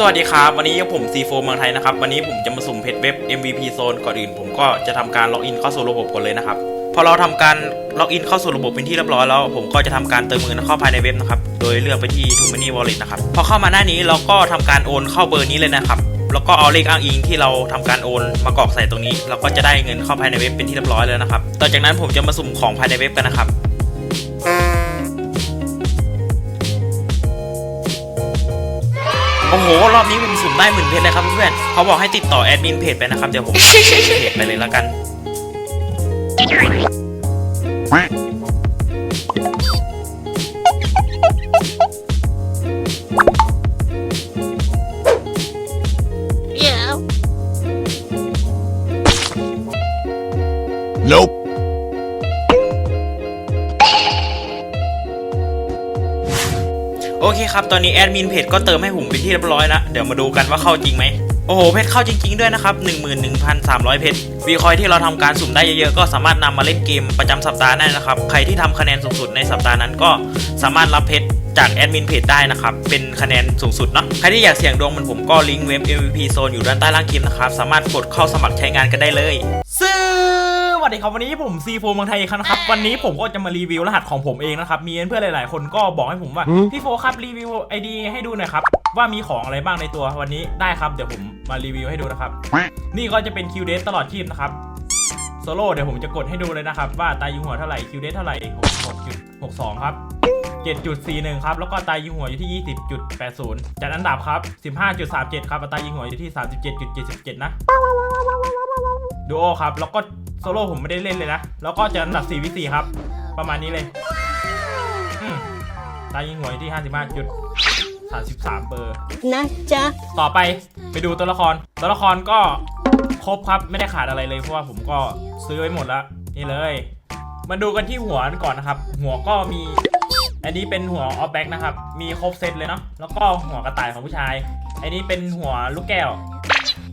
สวัสดีครับ วันนี้ผม C4 เมืองไทยนะครับ วันนี้ผมจะมาสุ่มเพจเว็บ MVP Zone ก่อนอื่น ผมก็จะทำการล็อกอินเข้าสู่ระบบก่อนเลยนะครับ พอเราทำการล็อกอินเข้าสู่ระบบเป็นที่เรียบร้อยแล้ว ผมก็จะทำการเติมเงินเข้าภายในเว็บนะครับ โดยเลือกไปที่ t o m a n y Wallet นะครับ พอเข้ามาหน้านี้เราก็ทำการโอนเข้าเบอร์นี้เลยนะครับ แล้วก็เอาเลขอ้างอิงที่เราทำการโอนมากรอกใส่ตรงนี้ เราก็จะได้เงินเข้าภายในเว็บเป็นที่เรียบร้อยแล้วนะครับ ต่อจากนั้นผมจะมาสุ่มของภายในเว็บกันนะครับ หรอบนี้ผมสุ่มได้หมื่นเพชรเลยครับเพื่อนๆเขาบอกให้ติดต่อแอดมินเพจไปนะครับ เดี๋ยวผมเพจไปเลยแล้วกัน ครับ ตอนนี้แอดมินเพจก็เติมให้ผมเป็นที่เรียบร้อยแล้ว เดี๋ยวมาดูกันว่าเข้าจริงไหม โอ้โห เพชรเข้าจริง ๆ ด้วยนะครับ 11,300 เพชรวีคอยที่เราทำการสุ่มได้เยอะๆ ก็สามารถนำมาเล่นเกมประจำสัปดาห์ได้นะครับ ใครที่ทำคะแนนสูงสุดในสัปดาห์นั้นก็สามารถรับเพชรจากแอดมินเพจได้นะครับ เป็นคะแนนสูงสุดเนาะ ใครที่อยากเสี่ยงดวงเหมือนผมก็ลิงก์เว็บ MVP Zone อยู่ด้านใต้ล่างคลิปนะครับ สามารถกดเข้าสมัครใช้งานกันได้เลยส วัสดีครับวันนี้ผมซีโฟเมืองไทยอีกครั้งนะครับ วันนี้ผมก็จะมารีวิวรหัสของผมเองนะครับมีเพื่อนๆหลาย ๆ คนก็บอกให้ผมว่าพี่โฟครับรีวิวไอดีให้ดูหน่อยครับว่ามีของอะไรบ้างในตัววันนี้ได้ครับเดี๋ยวผมมารีวิวให้ดูนะครับ นี่ก็จะเป็นคิวเดตลอดชีพนะครับโซโล่เดี๋ยวผมจะกดให้ดูเลยนะครับว่าตายยิงหัวเท่าไหร่คิวเดตเท่าไหร่66.62ครับ7.41 ครับ แล้วก็ตายยิงหัวอยู่ที่ 20.80 จัดอันดับครับ 15.37 ครับอัตรายิงหัวอยู่ที่ 37.77 นะดูโอครับ แล้วก็ โซโล่ผมไม่ได้เล่นเลยนะ แล้วก็จะอันดับ4วิ4ครับ ประมาณนี้เลยอืมตายยิงหัวอยู่ที่ 55จุด33 เบอร์ นะจ๊ะ ต่อไปไปดูตัวละคร ตัวละครก็ครบครับไม่ได้ขาดอะไรเลยเพราะว่าผมก็ซื้อไว้หมดแล้ว นี่เลย มาดูกันที่หัวก่อนนะครับ หัวก็มี อันนี้เป็นหัวออฟแบ็กนะครับ มีครบเซตเลยเนาะแล้วก็หัวกระต่ายของผู้ชาย อันนี้เป็นหัวลูกแก้ว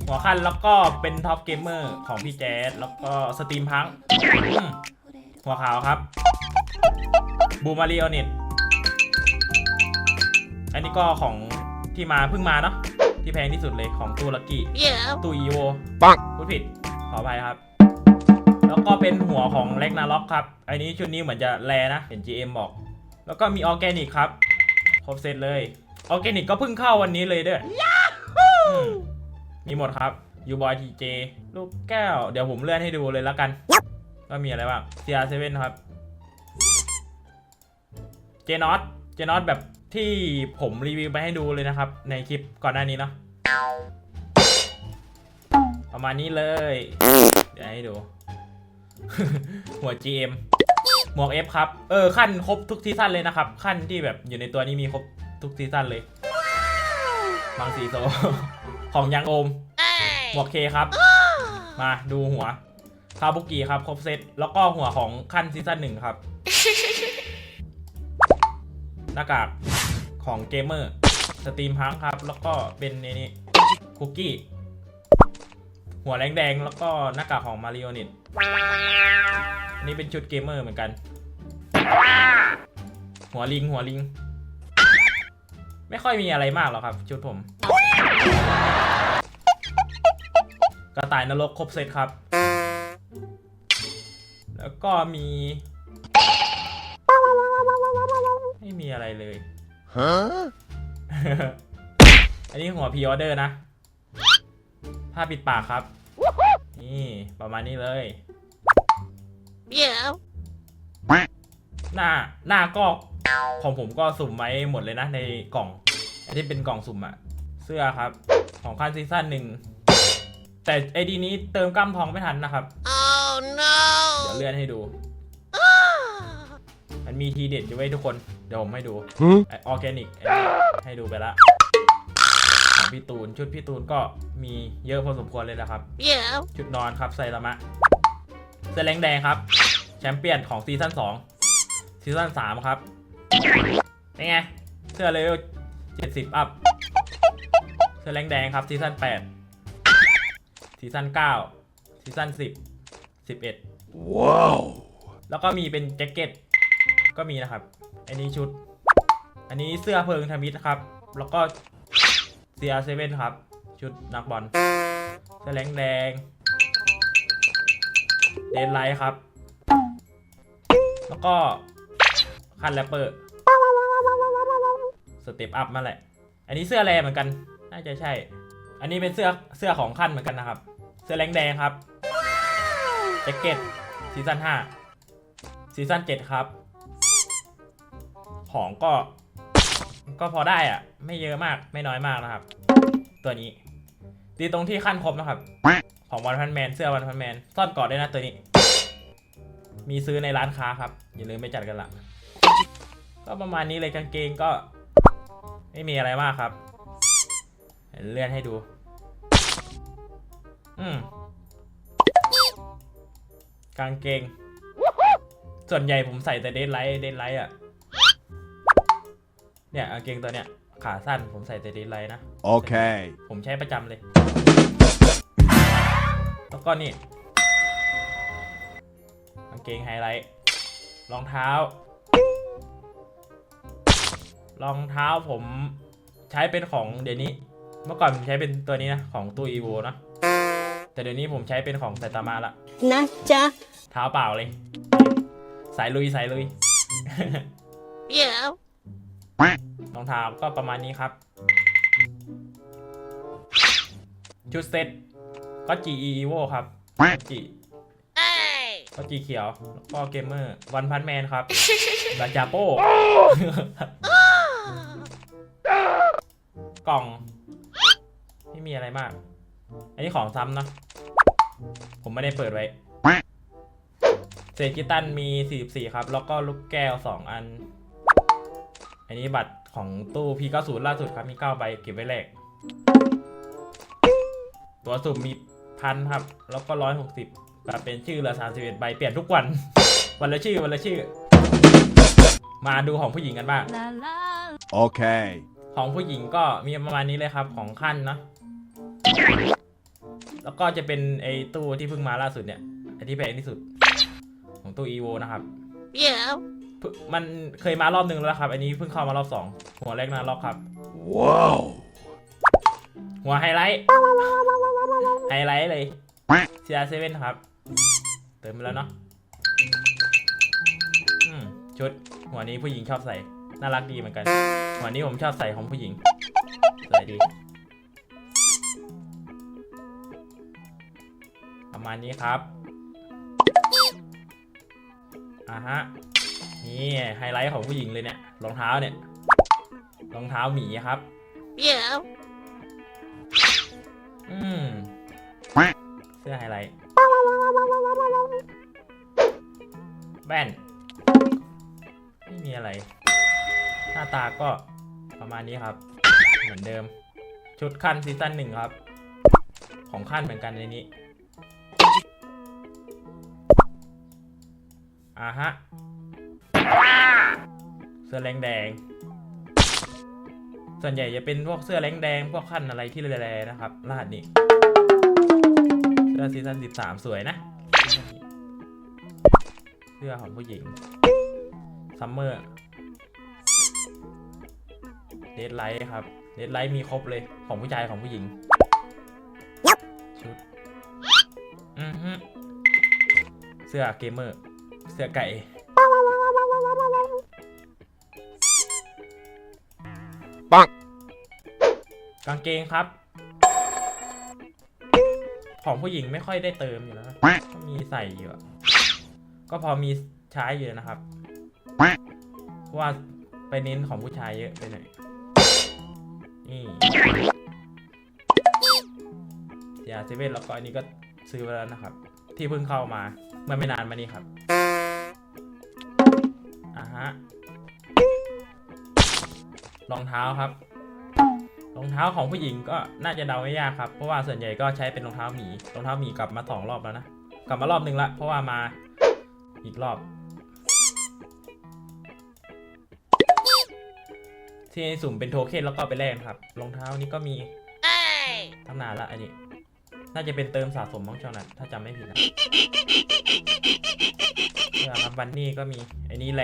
หัวคันแล้วก็เป็นท็อปเกมเมอร์ของพี่แจ๊สแล้วก็สตรีมพังอืมหัวขาวครับบูมารีออนิตอันนี้ก็ของที่มาเพิ่งมาเนาะที่แพงที่สุดเลยของตูลักกี้ Yeah. ตูอีโวปังพูดผิดขออภัยครับ แล้วก็เป็นหัวของเล็กนาล็อกครับ อันนี้ชุดนี้เหมือนจะแรนะ เห็น GM บอก แล้วก็มีออร์แกนิกครับ ครบเซตเลย ออร์แกนิกก็เพิ่งเข้าวันนี้เลยด้วยอื มมีหมดครับยูบอยทีเจลูกแก้ว เดี๋ยวผมเลื่อนให้ดูเลยแล้วกันว่ามีอะไรบ้าง CR7 ครับ เจนอตเจนอตแบบที่ผมรีวิวไปให้ดูเลยนะครับ ในคลิปก่อนหน้านี้เนาะประมาณนี้เลย เดี๋ยวให้ดู หัว GM หมวก F ครับ เออ ขั้นครบทุกซีซั่นเลยนะครับ ขั้นที่แบบอยู่ในตัวนี้มีครบทุกซีซั่นเลยมังสีโซ ของยังโอมหมวกเคครับ มาดูหัวคาบุกิครับครบเซตแล้วก็หัวของขั้นซีซั่นหนึ่งครับ หน้ากากของเกมเมอร์สตรีมพังครับ แล้วก็เป็นในนี้คุกกี้ หัวแดงแดงๆแล้วก็หน้ากากของมาริโอนิตอันนี้เป็นชุดเกมเมอร์เหมือนกัน หัวลิงหัวลิง ไม่ค่อยมีอะไรมากหรอกครับ ชุดผม กระต่ายนรกครบเซตครับ แล้วก็มี ไม่มีอะไรเลย Huh? อันนี้หัวพ r ออเดอร์นะ ผ้าปิดปากครับ นี่ประมาณนี้เลย Yeah. หน้าหน้าก็ของผมก็สุ่มไว้หมดเลยนะในกล่องไอที่เป็นกล่องสุ่มอะเสื้อครับ ของคันซีซั่นหนึ่ง แต่ไอดีนี้เติมกล้ามทองไม่ทันนะครับ Oh เดี๋ยว no. เลื่อนให้ดู มันมีทีเด็ดอยู่ไว้ทุกคน เดี๋ยวผมให้ดู Huh? ออร์แกนิกให้ดูไปละของพี่ตูน ชุดพี่ตูนก็มีเยอะพอสมควรเลยนะครับ Yeah. ชุดนอนครับไซรามะเสื้อแรงแดงครับ แชมเปี้ยนของซีซั่น2ซีซั่น3ครับเป็นไง เสื้อเลเวล70 อัพ เสื้อแรงแดงครับซีซั่น8 ซีซั่น9ซีซั่น10 11 Wow. แล้วก็มีเป็นแจ็คเก็ตก็มีนะครับ อันนี้ชุด อันนี้เสื้อเพลิงทมิตครับ แล้วก็ CR7 ครับ ชุดนักบอลเสื้อแรงแดงเดนไลท์ครับ แล้วก็คันแรปเปอร์สเต็ปอัพมาแหละ อันนี้เสื้อแรเหมือนกัน น่าจะใช่ อันนี้เป็นเสื้อเสื้อของขั้นเหมือนกันนะครับ เสื้อแรงแดงครับแจ็คเก็ตซีซั่น5ซีซั่น7ครับ ของก็ ก็พอได้อะไม่เยอะมากไม่น้อยมากนะครับ ตัวนี้ ดีตรงที่ขั้นครบนะครับ ของวันพันแมนเสื้อวันพันแมนซ่อนกอดด้วยนะตัวนี้ มีซื้อในร้านค้าครับ อย่าลืมไปจัดกันละก็ประมาณนี้เลยกางเกงก็ ไม่มีอะไรมากครับ เลื่อนให้ดู อืมกางเกง ส่วนใหญ่ผมใส่แต่เดนไลท์เดนไลท์อะ เนี่ยกางเกงตัวเนี้ย ขาสั้นผมใส่แต่เดนไลท์นะ Okay. ผมใช้ประจำเลย แล้วก็นี่กางเกงไฮไลท์ รองเท้า รองเท้าผมใช้เป็นของเดี๋ยวนี้ เมื่อก่อนผมใช้เป็นตัวนี้นะ ของตู้อีโวนะ แต่เดี๋ยวนี้ผมใช้เป็นของไซตามะละนะจ๊ะเท้าเปล่าเลย สายลุยสายลุยเดี๋ยวรองเท้าก็ประมาณนี้ครับ ชุดเซ็ตก็ G E Evo ครับจีเอ้ยก็จีเขียวแล้วก็เกมเมอร์ วันพันแมนครับบาจาโป้กล่อง ไม่มีอะไรมาก อันนี้ของซ้ำนะ ผมไม่ได้เปิดไว้ เศษกิตันมี 44 ครับ แล้วก็ลูกแก้ว 2 อัน อันนี้บัตรของตู้ P90 ล่าสุดครับ มี 9 ใบเก็บไว้แลกตัวสุ่มมีพันครับ แล้วก็ 160แบบเป็นชื่อเหลือ31 ใบ เปลี่ยนทุกวัน วันละชื่อ วันละชื่อ มาดูของผู้หญิงกันบ้าง Okay. ของผู้หญิงก็มีประมาณนี้เลยครับ ของขั้นนะ แล้วก็จะเป็นไอ้ตู้ที่เพิ่งมาล่าสุดเนี่ยไอ้ที่แพงที่สุด ของตู้ EVO นะครับ เดี๋ยวเพิ่งมันเคยมารอบหนึ่งแล้วนะครับ อันนี้เพิ่งเข้ามารอบสองหัวแรกนะรอบครับ Whoa. หัวไฮไลท์ ไฮไลท์เลย CR7 ครับ เติมไปแล้วเนาะอืมชุด หัวนี้ผู้หญิงชอบใส่ น่ารักดีเหมือนกัน หัวนี้ผมชอบใส่ของผู้หญิงสวยดี มาณนี้ครับอ่าฮะ นี่ไฮไลท์ของผู้หญิงเลยเนี่ย รองเท้าเนี่ย รองเท้าหมีครับเดี๋ยวอืมเสื้อไฮไลท์แว่นไม่มีอะไร หน้าตาก็ประมาณนี้ครับ เหมือนเดิม ชุดขั้นซีซั่นหนึ่งครับ ของขั้นเหมือนกันในนี้ อ่าฮะ เสื้อแรงแดง ส่วนใหญ่จะเป็นพวกเสื้อแรงแดง พวกขั้นอะไรที่แรงๆนะครับรหัสนี้ เสื้อซีซั่น13สวยนะ เสื้อของผู้หญิง ซัมเมอร์ เดดไลท์ครับ เดดไลท์มีครบเลย ของผู้ชายของผู้หญิง ชุด อือฮึเสื้อเกมเมอร์ เสื้อไก่ ปังกางเกงครับ ของผู้หญิงไม่ค่อยได้เติมอยู่แล้วนะก็มีใส่อยู่อะก็พอมีใช้อยู่นะครับ เพราะว่าไปเน้นของผู้ชายเยอะไปหน่อย นี่ยาเซเว่นแล้วก็อันนี้ก็ซื้อไปแล้วนะครับ ที่เพิ่งเข้ามาเมื่อไม่นานมานี้ครับอ่า ฮะรองเท้าครับรองเท้าของผู้หญิงก็น่าจะเดาไม่ยากครับ เพราะว่าส่วนใหญ่ก็ใช้เป็นรองเท้าหมีรองเท้าหมีกลับมาสองรอบแล้วนะกลับมารอบหนึ่งละเพราะว่ามาอีกรอบที่ให้สุ่มเป็นโทเค็นแล้วก็ไปแลกนะครับรองเท้านี้ก็มีเอ้ยตั้งนานละอันนี้ น่าจะเป็นเติมสะสมบ้างชาวนัทถ้าจำไม่ผิดนะนะครับวันนี้ก็มีไอ้นี่แร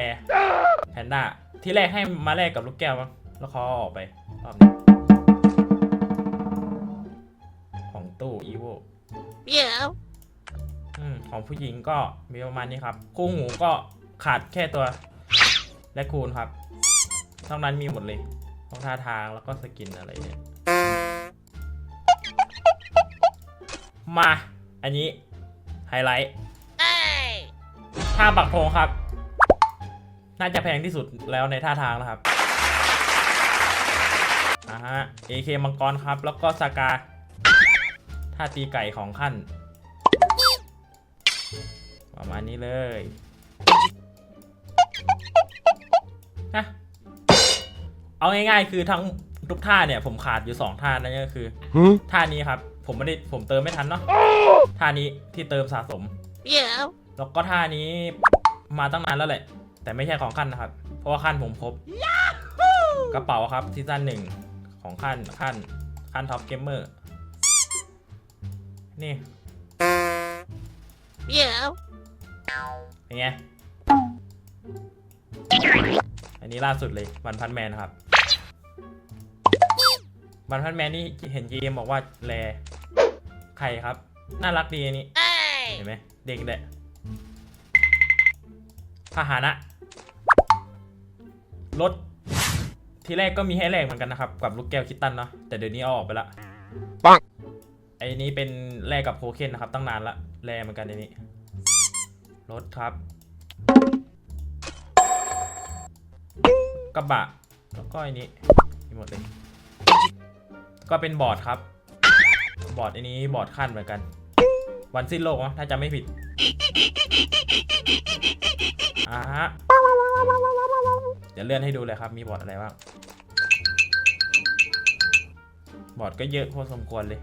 แพนด้าที่แรกให้มาแรกกับลูกแก้วมั้งแล้วเขาออกไปรอบนี้ของตู้อีโวเดี๋ยวของผู้หญิงก็มีประมาณนี้ครับ คู่หูก็ขาดแค่ตัวและคูณครับทั้งนั้นมีหมดเลยของท่าทางแล้วก็สกินอะไรเนี่ย มา อันนี้ ไฮไลท์ Hey. ท่าปักธงครับ น่าจะแพงที่สุดแล้วในท่าทางนะครับอ่าฮะ AK มังกรครับ แล้วก็สากา ท่าตีไก่ของขั้น ประมาณนี้เลยนะเอาง่ายๆ คือทั้งทุกท่าเนี่ย ผมขาดอยู่ 2 ท่านั่นก็คือ Huh? ท่านี้ครับ ผมไม่ได้ผมเติมไม่ทันเนาะท่านี้ที่เติมสะสม Yeah. แล้วก็ท่านี้มาตั้งนานแล้วแหละ แต่ไม่ใช่ของขั้นนะครับ เพราะว่าขั้นผมครบกระเป๋าครับซีซั่นหนึ่งของขั้นขั้นขั้นท็อปเกมเมอร์นี่ Yeah. เป็นไงอันนี้ล่าสุดเลยวันพันแมนครับ วันพันแมนนี่เห็นเกมบอกว่าแลใครครับ น่ารักดีอันนี้ Hey. เห็นไหมเด้งได้พาหนะ รถ ทีแรกก็มีให้แลกเหมือนกันนะครับ กับลูกแก้วคิตตันเนาะแต่เดี๋ยวนี้เอาออกไปละปังไอ้นี้เป็นแลกกับโคเคนนะครับ ตั้งนานละแลเหมือนกันในนี้ รถครับ กระบะแล้วก็ไอ้นี้มีหมดเลย ก็เป็นบอร์ดครับ บอร์ดอันนี้บอร์ดขั้นเหมือนกัน วันสิ้นโลกนะถ้าจำไม่ผิดอ่าฮะเดี๋ยวเลื่อนให้ดูเลยครับ มีบอร์ดอะไรบ้าง บอร์ดก็เยอะพอสมควรเลย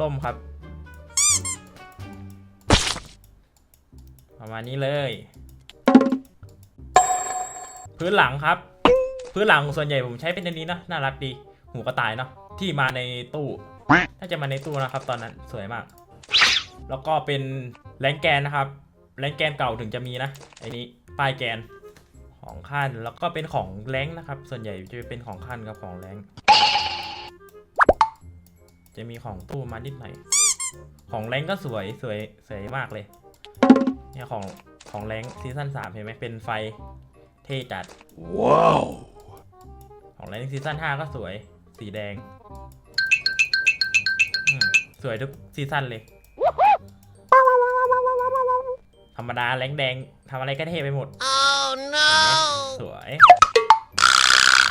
ล่มครับ ประมาณนี้เลย พื้นหลังครับ พื้นหลังส่วนใหญ่ผมใช้เป็นอันนี้นะ น่ารักดี หูกระต่ายเนาะที่มาในตู้ถ้าจะมาในตู้นะครับ ตอนนั้นสวยมาก แล้วก็เป็นแรงแกนนะครับแรงแกนเก่าถึงจะมีนะไอ้นี้ป้ายแกนของขั้นแล้วก็เป็นของแรงนะครับ ส่วนใหญ่จะเป็นของขั้นกับของแรงจะมีของตู้มานิดหน่อยของแรงก็สวยสวยสวยมากเลยเนี่ยของของแรงซีซั่นสามเห็นไหมเป็นไฟเท่จัด Wow. ของแรงซีซั่น5ก็สวย สีแดงอืมสวยทุกซีซั่นเลย ธรรมดาแรงแดงทำอะไรก็เท่ไปหมด Oh no. สวย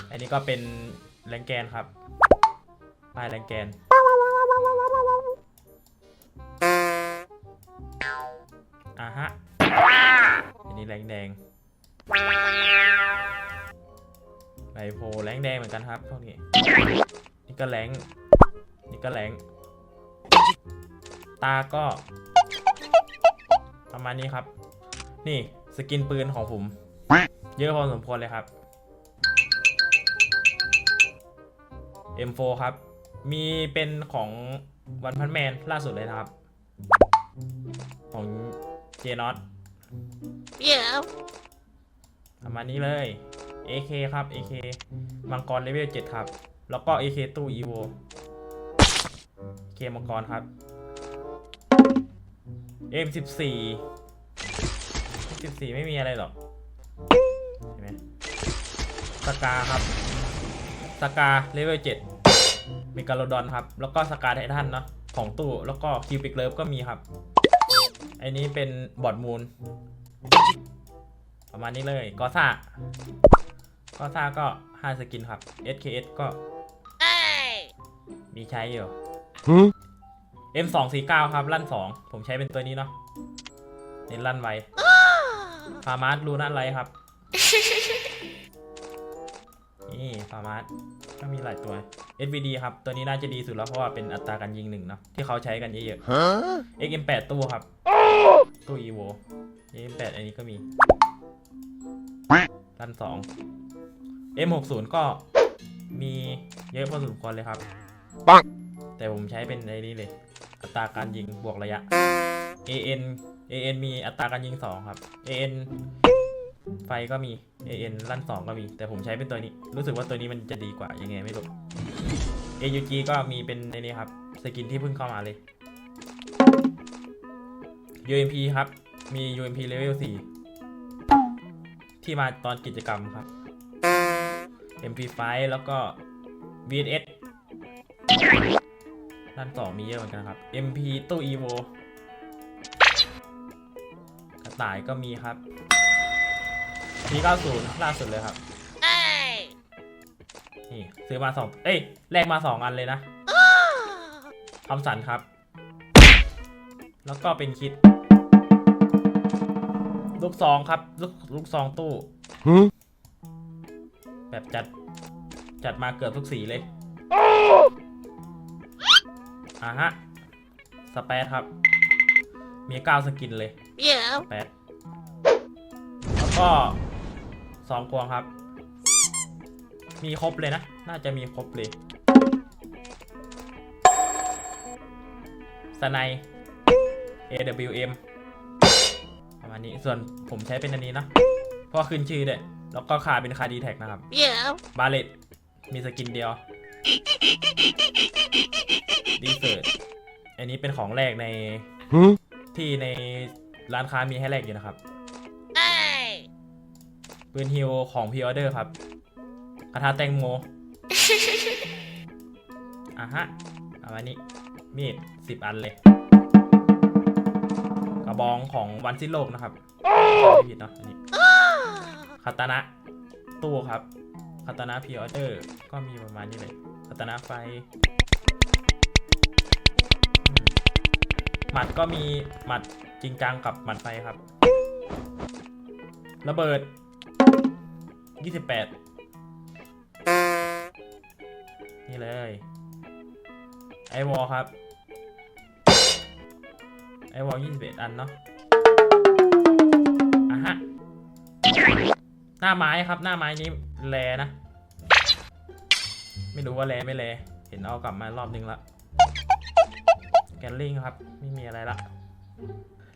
อันนี้ก็เป็นแรงแกนครับป้ายแรงแกน อ่าฮะ อันนี้แรงแดง ไบโพแรงแดงเหมือนกันครับพวกนี้ นี่ก็แรงนี่ก็แรงตาก็ ประมาณนี้ครับ นี่สกินปืนของผม เยอะพอสมควรเลยครับ M4 ครับ มีเป็นของวันพันแมนล่าสุดเลยนะครับ ของเจนอต Yeah. ประมาณนี้เลย AK ครับ AK มังกรเลเวล7ครับ แล้วก็ AK ตู้ EVO AK มังกรครับ M14 14 ไม่มีอะไรหรอกเห็นไหมสกาครับสกาเลเวล7มีกาโลดอนครับ แล้วก็สกาไททันเนาะของตู้แล้วก็คิวปิกเลิฟก็มีครับไอ้นี้เป็นบอดมูล ประมาณนี้เลยกอซ่า กอซ่าก็5สกินครับ SKS ก็ Hey. มีใช้อยู่ Huh? M249 ครับ ลั่น 2 ผมใช้เป็นตัวนี้เนาะเน้นลั่นไวฟาร์มาร์รูนั่นไรครับ นี่ฟาร์มาร์ก็มีหลายตัว SVD ครับ ตัวนี้น่าจะดีสุดแล้วเพราะว่าเป็นอัตราการยิงหนึ่งเนาะที่เขาใช้กันเยอะ Huh? ๆ XM8 ตู้ครับ ตู้ EVO XM8 อันนี้ก็มีลั่น2 M60 ก็มีเยอะพอสมควรเลยครับปังแต่ผมใช้เป็นในนี้เลย อัตราการยิงบวกระยะ AN AN มีอัตราการยิง 2 ครับ AN ไฟก็มี AN ลั่น 2 ก็มี แต่ผมใช้เป็นตัวนี้ รู้สึกว่าตัวนี้มันจะดีกว่ายังไงไม่รู้ AUG ก็มีเป็นในนี้ครับ สกินที่เพิ่งเข้ามาเลย UMP ครับ มี UMP level 4 ที่มาตอนกิจกรรมครับ MP5 แล้วก็ VSS ด้านสองมีเยอะเหมือนกันครับ MP ตู้ EVO กระต่ายก็มีครับ P90 ล่าสุดเลยครับ Hey! นี่ ซื้อมาสองเอ้ย แลกมาสองอันเลยนะทอมสันครับ แล้วก็เป็นคิด ลูกซองครับ ลูกลูกซองตู้ Huh? แบบจัด จัดมาเกือบทุกสีเลยอะฮะ สเปซครับ มีเก้าสกินเลย Yeah! แปดแล้วก็สองควงครับ มีครบเลยนะ น่าจะมีครบเลยสไน AWM ประมาณนี้ ส่วนผมใช้เป็นอันนี้นะเพราะขึ้นชื่อด้วย แล้วก็คาเป็นคาดีแท็กนะครับ Yeah! บาเลตมีสกินเดียวดีเซิร์ตอันนี้เป็นของแรกใน Huh? ที่ในร้านค้ามีให้แลกอยู่นะครับ Hey! ปืนฮิวของพ r ออเดอร์ครับกระทะแตงโมอะฮะเอาอันนี้ มีดสิบอันเลย กระบองของวันสิ้นโลกนะครับไม่ผิดเนาะอันนี้ คาตานะตู้ครับคาตานะพ r ออเดอร์ก็มีประมาณนี้เลยคาตานะไฟมหมัดก็มีหมัดจริงจังกับหมัดไฟครับ ระเบิด 28 นี่เลย ไอวอลครับ ไอวอล21 อันเนาะอะฮะ หน้าไม้ครับ หน้าไม้นี้แลนะ ไม่รู้ว่าแลไม่แลเห็นเอากลับมารอบนึงละแกนลิงครับ ไม่มีอะไรละ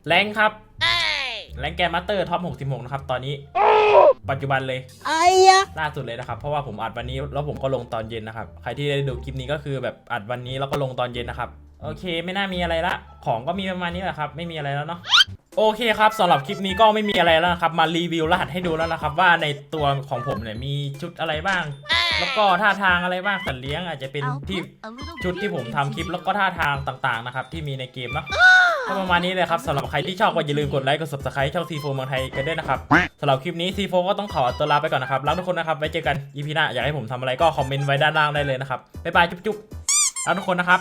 แรงครับ Hey! แรงแกนมาสเตอร์ท็อป66 นะครับ ตอนนี้ปัจจุบันเลยล่าสุดเลยนะครับ เพราะว่าผมอัดวันนี้แล้วผมก็ลงตอนเย็นนะครับ ใครที่ได้ดูคลิปนี้ก็คือแบบอัดวันนี้แล้วก็ลงตอนเย็นนะครับ โอเค ไม่น่ามีอะไรละ ของก็มีประมาณนี้แหละครับ ไม่มีอะไรแล้วเนาะ โอเคครับสำหรับคลิปนี้ก็ไม่มีอะไรแล้วนะครับ มารีวิวรหัสให้ดูแล้วนะครับ ว่าในตัวของผมเนี่ยมีชุดอะไรบ้าง แล้วก็ท่าทางอะไรบ้างสัตว์เลี้ยงอาจจะเป็นที่ชุดที่ผมทำคลิปแล้วก็ท่าทางต่างๆนะครับที่มีในเกมเนาะก็ประมาณนี้เลยครับสำหรับใครที่ชอบก็อย่าลืมกดไลค์กด subscribe ช่อง C4 เมืองไทยกันด้วยนะครับสำหรับคลิปนี้ C4 ก็ต้องขอตัวลาไปก่อนนะครับรักทุกคนนะครับไว้เจอกัน EP หน้าอยากให้ผมทำอะไรก็คอมเมนต์ไว้ด้านล่างได้เลยนะครับบ๊ายบายจุ๊บๆรักทุกคนนะครับ